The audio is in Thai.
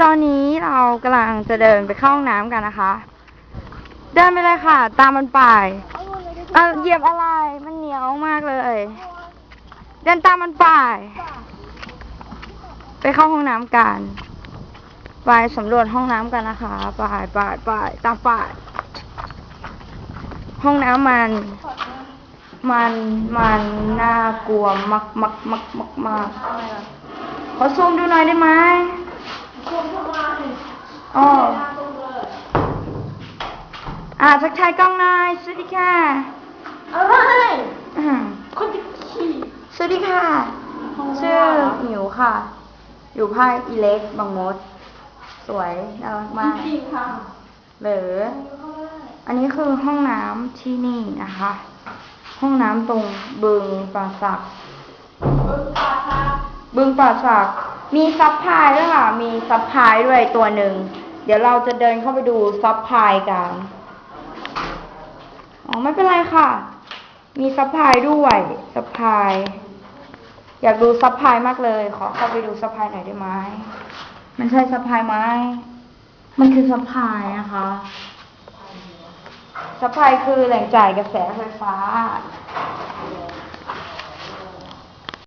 ตอนนี้เรากำลังจะเดินไปเข้าห้องน้ำกันนะคะ เดินไปเลยค่ะ ตามมันไปเอาเหยียบอะไร มันเหนียวมากเลย เดินตามมันไป ไปเข้าห้องน้ำกัน ไปสำรวจห้องน้ำกันนะคะ ไปไปไปตามไปห้องน้ำมัน มันมันน่ากลัวมากมากมากมากมากขอซูมดูหน่อยได้ไหม อ๋ออ่าทักทายกล้องหน่อยสวัสดีค่ะอะไรอ่าคนที่ขี่สวัสดีค่ะชื่อหมิวค่ะ อยู่ภาคอีเล็กบางมด สวยน่ารักมากจริงค่ะหรืออันนี้คือห้องน้ำที่นี่นะคะ ห้องน้ำตรงบึงป่าสักเออปลาค่ะบึงป่าสัก มีซับพลายด้วยค่ะ มีซับพลายด้วยตัวหนึ่ง เดี๋ยวเราจะเดินเข้าไปดูซับพลายกัน อ๋อไม่เป็นไรค่ะ มีซับพลายด้วยซับพลาย อยากดูซับพลายมากเลย ขอเข้าไปดูซับพลายหน่อยได้ไหม มันใช่ซับพลายไหม มันคือซับพลายนะคะซัพพลายคือแหล่งจ่ายกระแสไฟฟ้า